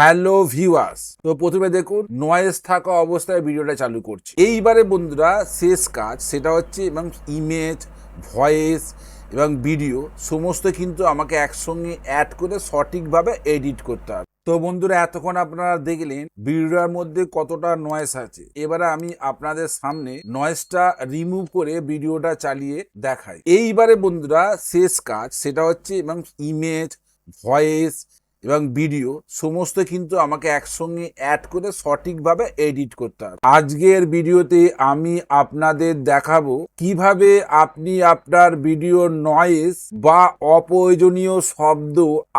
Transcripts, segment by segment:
Hello viewers তো প্রথমে দেখুন নয়েজ থাকা অবস্থায় ভিডিওটা চালু করছি। এইবারে বন্ধুরা, শেষ কাজ, সেটা হচ্ছে এবং ইমেজ ভয়েস এবং ভিডিও সমস্ত কিন্তু আমাকে একসঙ্গে অ্যাড করে সঠিকভাবে এডিট করতে হবে। তো বন্ধুরা, এতক্ষণ আপনারা দেখলেন ভিডিওটার মধ্যে কতটা নয়েস আছে। এবারে আমি আপনাদের সামনে নয়েসটা রিমুভ করে ভিডিওটা চালিয়ে দেখাই। এইবারে বন্ধুরা, শেষ কাজ, সেটা হচ্ছে এবং ইমেজ ভয়েস এবং ভিডিও, সমস্ত কিন্তু আমাকে একসঙ্গে অ্যাড করে সঠিকভাবে এডিট করতে হবে। আজকের ভিডিওতে আমি আপনাদের দেখাবো কীভাবে আপনি আপনার ভিডিওর নয়েস বা অপ্রয়োজনীয় শব্দ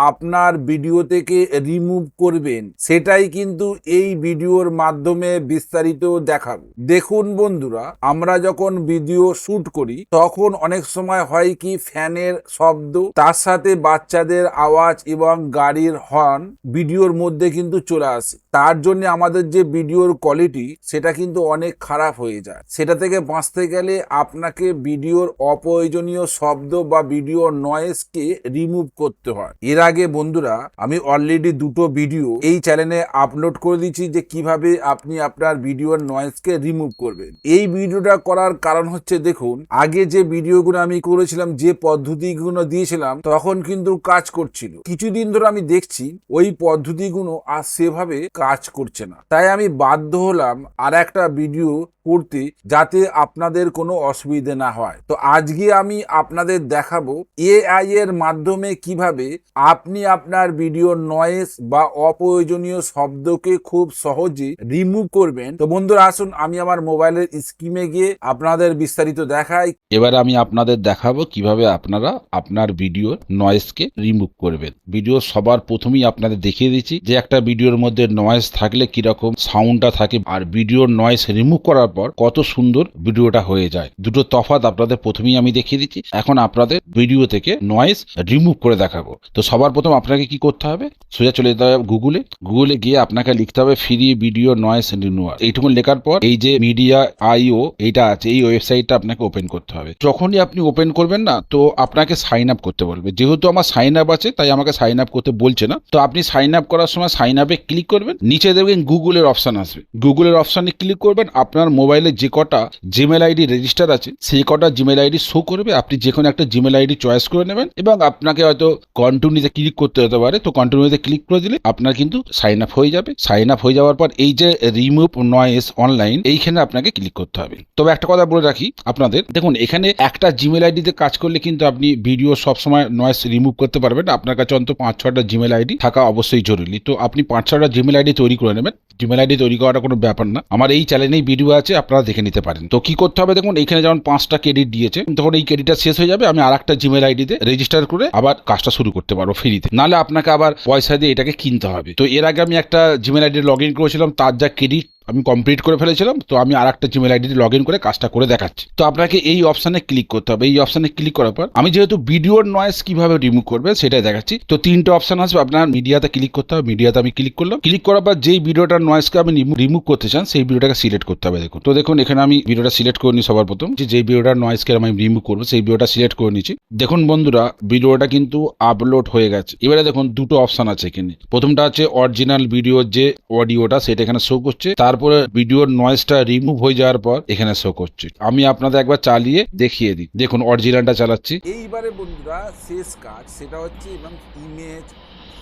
আপনার ভিডিও থেকে রিমুভ করবেন, সেটাই কিন্তু এই ভিডিওর মাধ্যমে বিস্তারিত দেখাবো। দেখুন বন্ধুরা, আমরা যখন ভিডিও শুট করি, তখন অনেক সময় হয় কি ফ্যানের শব্দ, তার সাথে বাচ্চাদের আওয়াজ এবং গাড়ির হর্ন ভিডিওর মধ্যে কিন্তু চলে আসে। তার জন্য আমাদের যে ভিডিওর কোয়ালিটি সেটা কিন্তু অনেক খারাপ হয়ে যায়। সেটা থেকে বাঁচতে গেলে আপনাকে ভিডিওর অপ্রয়োজনীয় শব্দ বা ভিডিও নয়েজকে রিমুভ করতে হয়। এর আগে বন্ধুরা, আমি অলরেডি দুটো ভিডিও এই চ্যানেলে আপলোড করে দিচ্ছি যে কীভাবে আপনি আপনার ভিডিওর নয়েজকে রিমুভ করবেন। এই ভিডিওটা করার কারণ হচ্ছে দেখুন, আগে যে ভিডিওগুলো আমি করেছিলাম, যে পদ্ধতিগুলো দিয়েছিলাম, তখন কিন্তু কাজ করছিল। কিছুদিন ধরে আমি দেখছি ওই পদ্ধতিগুলো আর সেভাবে কাজ করছে না। তাই আমি বাধ্য হলাম আর একটা ভিডিও করতে যাতে আপনাদের কোনো অসুবিধে না হয়। তো আজকে আমি আপনাদের দেখাবো এআই এর মাধ্যমে কীভাবে আপনি আপনার ভিডিওর নয়েস বা অপ্রয়োজনীয় শব্দকে খুব সহজে রিমুভ করবেন। তো বন্ধুরা, আসুন আমি আমার মোবাইলের স্ক্রিমে গিয়ে আপনাদের বিস্তারিত দেখাই। এবারে আমি আপনাদের দেখাবো কীভাবে আপনারা আপনার ভিডিওর নয়েজকে রিমুভ করবেন। ভিডিও সবার প্রথমেই আপনাদের দেখিয়ে দিচ্ছি যে একটা ভিডিওর মধ্যে নয়েস থাকলে কীরকম সাউন্ডটা থাকে আর ভিডিওর নয়েস রিমুভ করার পর কত সুন্দর ভিডিওটা হয়ে যায়। দুটো তফাৎ আপনাদের প্রথমেই আমি দেখিয়ে দিচ্ছি। এখন আপনাদের ভিডিও থেকে নয়েজ রিমুভ করে দেখাবো। তো সবার প্রথম আপনাকে কি করতে হবে? সোজা চলে যেতে হবে গুগলে গুগলে গিয়ে আপনাকে লিখতে হবে ফ্রি ভিডিও নয়েস রিমুভার এইটুকু লেখার পর এই যে মিডিয়া আইও এইটা আছে, এই ওয়েবসাইটটা আপনাকে ওপেন করতে হবে। যখনই আপনি ওপেন করবেন না, তো আপনাকে সাইন আপ করতে বলবে। যেহেতু আমার সাইন আপ আছে, তাই আমাকে সাইন আপ করতে বলছে না। তো আপনি সাইন আপ করার সময় সাইন আপে ক্লিক করবেন। নিচে দেখবেন গুগলের অপশন আসবে। গুগলের অপশানে ক্লিক করবেন। আপনার মোবাইলে যে কটা জিমেল আইডি রেজিস্টার আছে, সেই কটা জিমেল আইডি শো করবে। আপনি যে কোনো একটা জিমেল আইডি চয়েস করে নেবেন এবং আপনাকে হয়তো কন্টিনিউতে ক্লিক করতে হতে পারে। তো কন্টিনিউতে ক্লিক করে দিলে আপনার কিন্তু সাইন আপ হয়ে যাবে। সাইন আপ হয়ে যাওয়ার পর এই যে রিমুভ নয়েস অনলাইন এইখানে আপনাকে ক্লিক করতে হবে। তবে একটা কথা বলে রাখি আপনাদের। দেখুন, এখানে একটা জিমেল আইডিতে কাজ করলে কিন্তু আপনি ভিডিও সবসময় নয়েস রিমুভ করতে পারবেন। আপনার কাছে অন্তত পাঁচ ছটা জিমেল আইডি থাকা অবশ্যই জরুরি। তো আপনি পাঁচ ছটা জিমেল আইডি তৈরি করে নেবেন। জিমেল আইডি তৈরি করাটা কোনো ব্যাপার না। আমার এই চ্যানেলেই ভিডিও আছে। আপনারা দেখে নিতে পারেন। তো কি করতে হবে দেখুন এখানে যেমন পাঁচটা ক্রেডিট দিয়েছে, তখন এই ক্রেডিটটা শেষ হয়ে যাবে, আমি আর একটা জিমেল আইডিতে রেজিস্টার করে আবার কাজটা শুরু করতে পারব ফ্রিতে নাহলে আপনাকে আবার পয়সা দিয়ে এটাকে কিনতে হবে। তো এর আগে আমি একটা জিমেল আইডি লগ ইন করেছিলাম, তার যা ক্রেডিট আমি কমপ্লিট করে ফেলেছিলাম, তো আমি আর একটা জিমেল আইডি লগ ইন করে কাজটা করে দেখাচ্ছি। তো আপনাকে এই অপশানে ক্লিক করতে হবে। এই অপশানে ক্লিক করার পর আমি যেহেতু ভিডিওর নয়েস কীভাবে রিমুভ করবে সেটাই দেখাচ্ছি। তো তিনটে অপশান আসবে। আপনার মিডিয়াতে ক্লিক করতে হবে। মিডিয়াতে আমি ক্লিক করলাম। ক্লিক করার পর যেই ভিডিওটার নয়েসকে আমি রিমুভ করতে চান, সেই ভিডিওটাকে সিলেক্ট করতে হবে। দেখুন। তো দেখুন, এখানে আমি ভিডিওটা সিলেক্ট করে নিই সবার প্রথম। যে যেই ভিডিওটার নয়েসকে আমি রিমুভ করব, সেই ভিডিওটা সিলেক্ট করে নিচ্ছি। দেখুন বন্ধুরা ভিডিওটা কিন্তু আপলোড হয়ে গেছে। এবারে দেখুন, দুটো অপশান আছে এখানে। প্রথমটা হচ্ছে অরিজিনাল ভিডিওর যে অডিওটা সেটা এখানে শো করছে। তারপরে ভিডিওর নয়েজটা রিমুভ হয়ে যাওয়ার পর এখানে শো করছে। আমি আপনাদের একবার চালিয়ে দেখিয়ে দিই। দেখুন অরিজিনালটা চালাচ্ছি। এইবারে বন্ধুরা শেষ কাজ সেটা হচ্ছে এবং ইমেজ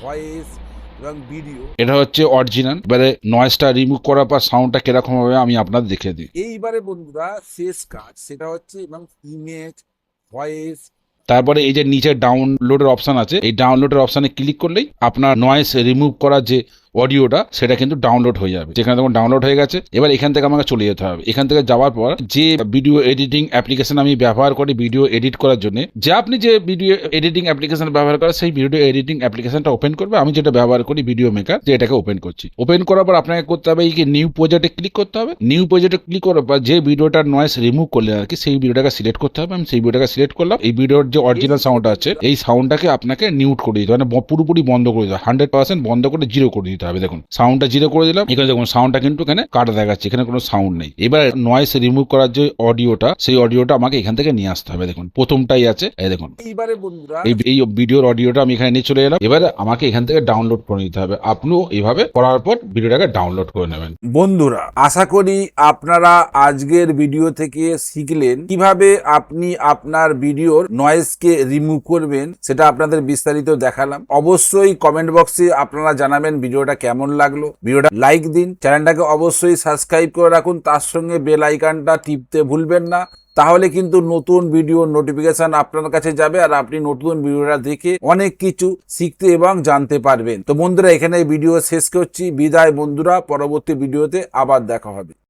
ভয়েস এবং ভিডিও এটা হচ্ছে অরিজিনাল এবারে নয়েজটা রিমুভ করার পর সাউন্ডটা কীরকম হবে আমি আপনাদের দেখিয়ে দিই। এইবারে বন্ধুরা শেষ কাজ সেটা হচ্ছে এবং ইমেজ ভয়েস তারপরে এই যে নিচে ডাউনলোডের অপশন আছে এই ডাউনলোডের অপশনে ক্লিক করলেই আপনার নয়েজ রিমুভ করার যে অডিওটা, সেটা কিন্তু ডাউনলোড হয়ে যাবে। যেখানে তখন ডাউনলোড হয়ে গেছে, এবার এখান থেকে আমাকে চলে যেতে হবে। এখান থেকে যাওয়ার পর, যে ভিডিও এডিটিং অ্যাপ্লিকেশন আমি ব্যবহার করি ভিডিও এডিট করার জন্য, যে আপনি যে ভিডিও এডিটিং অ্যাপ্লিকেশন ব্যবহার করেন, সেই ভিডিও এডিটিং অ্যাপ্লিকেশনটা ওপেন করবে। আমি যেটা ব্যবহার করি ভিডিও মেকার যে এটাকে ওপেন করছি। ওপেন করার পর আপনাকে করতে হবে এই নিউ প্রজেক্টে ক্লিক করতে হবে। নিউ প্রজেক্টে ক্লিক করার পর, যে ভিডিওটার নয়েস রিমুভ করলে আর কি, সেই ভিডিওটাকে সিলেক্ট করতে হবে। আমি সেই ভিডিওটাকে সিলেক্ট করলাম। এই ভিডিওর যে অরিজিনাল সাউন্ড আছে, এই সাউন্ডটাকে আপনাকে নিউট করে দিতে মানে পুরোপুরি বন্ধ করে দিতে হান্ড্রেড পার্সেন্ট বন্ধ করে জিরো করে দিতে নিতে হবে। দেখুন সাউন্ডটা জিরো করে দিলাম। এখানে দেখুন সাউন্ডটা কিন্তু এখানে কাটা দেখাচ্ছে এখানে কোনো সাউন্ড নেই। এবার নয়েস রিমুভ করার যে অডিওটা সেই অডিওটা আমাকে এখান থেকে নিয়ে আসতে হবে। দেখুন প্রথমটাই আছে এই দেখুন। এইবারে বন্ধুরা এই এই ভিডিওর অডিওটা আমি এখানে নিয়ে চলে এলাম। এবারে আমাকে এখান থেকে ডাউনলোড করে নিতে হবে। আপনিও এইভাবে করার পর ভিডিওটাকে ডাউনলোড করে নেবেন। বন্ধুরা আশা করি আপনারা আজকের ভিডিও থেকে শিখলেন কীভাবে আপনি আপনার ভিডিওর নয়েজকে রিমুভ করবেন সেটা আপনাদের বিস্তারিত দেখালাম। অবশ্যই কমেন্ট বক্সে আপনারা জানাবেন ভিডিওটা কেমন লাগল, ভিডিওটা লাইক দিন, চ্যানেলটাকে অবশ্যই সাবস্ক্রাইব করে রাখুন, তার সঙ্গে বেল আইকনটা টিপতে ভুলবেন না। তাহলে কিন্তু নতুন ভিডিও নোটিফিকেশন আপনার কাছে যাবে আর আপনি নতুন ভিডিওটা দেখে অনেক কিছু শিখতে এবং জানতে পারবেন। তো বন্ধুরা এখানে ভিডিও শেষ করছি। বিদায় বন্ধুরা, পরবর্তী ভিডিওতে আবার দেখা হবে।